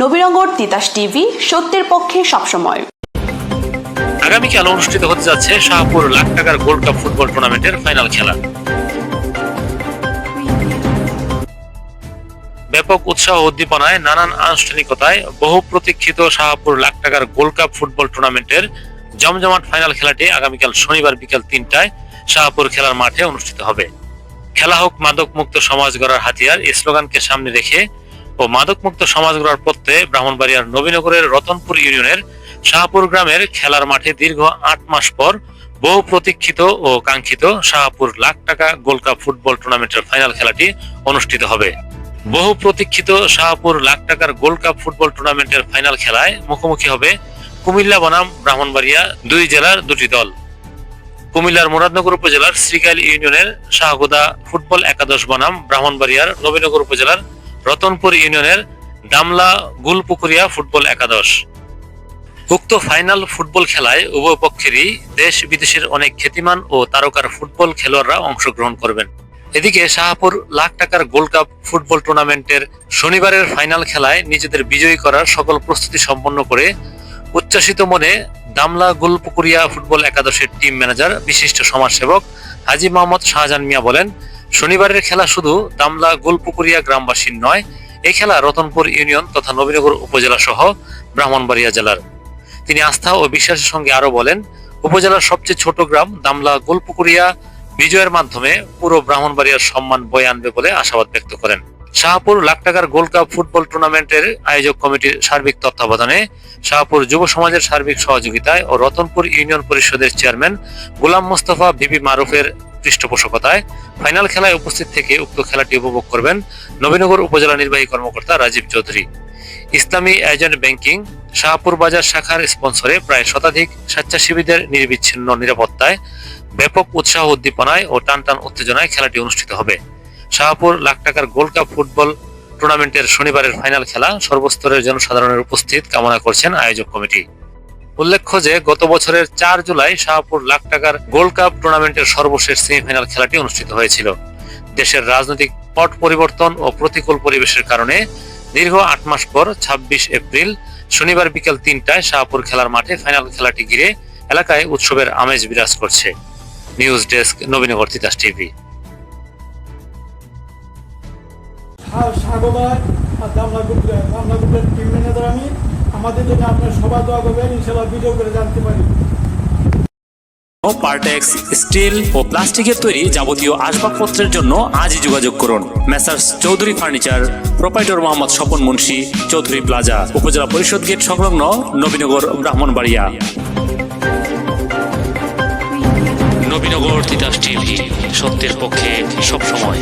Nabinagar Titas TV, সত্যের পক্ষে সবসময়। আগামীকাল অনুষ্ঠিত হতে যাচ্ছে শাহপুর লাখ টাকার গোল্ড কাপ ফুটবল টুর্নামেন্টের ফাইনাল খেলা? ব্যাপক উৎসাহ উদ্দীপনায় নানান আনুষ্ঠানিকতায় বহু প্রতীক্ষিত শাহপুর লাখ টাকার গোল্ড কাপ ফুটবল টুর্নামেন্টের জমজমাট ফাইনাল খেলাটি আগামীকাল শনিবার বিকেল তিনটায় শাহপুর খেলার মাঠে অনুষ্ঠিত হবে। খেলা হোক মাদক মুক্ত সমাজ গড়ার হাতিয়ার, এই স্লোগানকে সামনে রেখে ও মাদক মুক্ত সমাজ গড়ার প্রত্যয়ে ব্রাহ্মণবাড়িয়ার নবীনগরের রতনপুর ইউনিয়নের শাহপুর গ্রামের খেলার মাঠে দীর্ঘ আট মাস পর বহু প্রতীক্ষিত ও কাঙ্ক্ষিত শাহপুর লাখ টাকা গোল্ড কাপ ফুটবল টুর্নামেন্টের ফাইনাল খেলাটি অনুষ্ঠিত হবে। বহু প্রতীক্ষিত শাহপুর লাখ টাকার গোল্ড কাপ ফুটবল টুর্নামেন্টের ফাইনাল খেলায় মুখোমুখি হবে কুমিল্লা বনাম ব্রাহ্মণবাড়িয়া দুই জেলার দুটি দল। কুমিল্লার মুরাদনগর উপজেলার শ্রীকাইল ইউনিয়নের শাহগোদা ফুটবল একাদশ বনাম ব্রাহ্মণবাড়িয়ার নবীনগর উপজেলার রতনপুর ইউনিয়নের দামলা গুলপুকুরিয়া ফুটবল একাদশ। উক্ত ফাইনাল ফুটবল খেলায় উভয় পক্ষেরই দেশ বিদেশের অনেক খ্যাতিমান ও তারকার ফুটবল খেলোয়াড়রা অংশগ্রহণ করবেন। এদিকে শাহপুর লাখ টাকার গোল্ড কাপ ফুটবল টুর্নামেন্টের শনিবারের ফাইনাল খেলায় নিজেদের বিজয়ী করার সকল প্রস্তুতি সম্পন্ন করে উচ্ছ্বাসিত মনে দামলা গুলপুকুরিয়া ফুটবল একাদশের টিম ম্যানেজার, বিশিষ্ট সমাজসেবক হাজি মোহাম্মদ শাহজাহান মিয়া বলেন শনিবারের খেলা শুধু দামলা গুলপুকুরিয়া গ্রামবাসীর নয়, এই খেলা রতনপুর ইউনিয়ন তথা নবীনগর উপজেলা সহ ব্রাহ্মণবাড়িয়া জেলার। তিনি আস্থা ও বিশ্বাসের সঙ্গে আরও বলেন, উপজেলার সবচেয়ে ছোট গ্রাম দামলা গোলপুকুরিয়া বিজয়ের মাধ্যমে পুরো ব্রাহ্মণবাড়িয়ার সম্মান বয়ে আনবে বলে আশাবাদ ব্যক্ত করেন। শাহপুর লাখ টাকার গোল্ড কাপ ফুটবল টুর্নামেন্টের আয়োজক কমিটির সার্বিক তত্ত্বাবধানে শাহপুর যুব সমাজের সার্বিক সহযোগিতায় ও রতনপুর ইউনিয়ন পরিষদের চেয়ারম্যান গোলাম মোস্তফা বিবি মারুফের পৃষ্ঠপোষকতায় ফাইনাল খেলায় উপস্থিত থেকে উক্ত খেলাটি উপভোগ করবেন নবীনগর উপজেলা নির্বাহী কর্মকর্তা রাজীব চৌধুরী। ইসলামী এজেন্ট ব্যাংকিং, শাহপুর বাজার শাখার স্পন্সরে প্রায় শতাধিক স্বেচ্ছাসেবীদের নির্বিচ্ছিন্ন নিরাপত্তায় ব্যাপক উৎসাহ উদ্দীপনায় ও টানটান উত্তেজনায় খেলাটি অনুষ্ঠিত হবে। শাহপুর লাখ টাকার গোল্ড কাপ ফুটবল টুর্নামেন্টের শনিবারের ফাইনাল খেলা সর্বস্তরের জনসাধারণের উপস্থিত কামনা করছেন আয়োজক কমিটি। উল্লেখ্য যে, গত বছরের চার জুলাই শাহপুর লাখ টাকার গোল্ড কাপ টুর্নামেন্টের সর্বশেষ সেমিফাইনাল খেলাটি অনুষ্ঠিত হয়েছিল। দেশের রাজনৈতিক পট পরিবর্তন ও প্রতিকূল পরিবেশের কারণে দীর্ঘ আট মাস পর ছাব্বিশ এপ্রিল শনিবার বিকেল তিনটায় শাহপুর খেলার মাঠে ফাইনাল খেলাটি ঘিরে এলাকায় উৎসবের আমেজ বিরাজ করছে। News desk, Nabinagar, Titas TV. Damla গ্রুপের দামলা গ্রুপের টিম ম্যানেজার আমি আমাদের জন্য আপনার সবাই দোয়া করবেন ইনশাল্লাহ বিজয় করে জানতে পারি। পার্টেক্স স্টিল ও প্লাস্টিকের তৈরি যাবতীয় আসবাবপত্রের জন্য আজই যোগাযোগ করুন। Messrs Chowdhury furniture proprietor Mohammad Swapan Munshi Chowdhury plaza উপজেলা পরিষদ গেট সংলগ্ন নবীনগর ব্রাহ্মণবাড়িয়া নবীনগর তিতাস টিভি সত্যের পক্ষে সবসময়।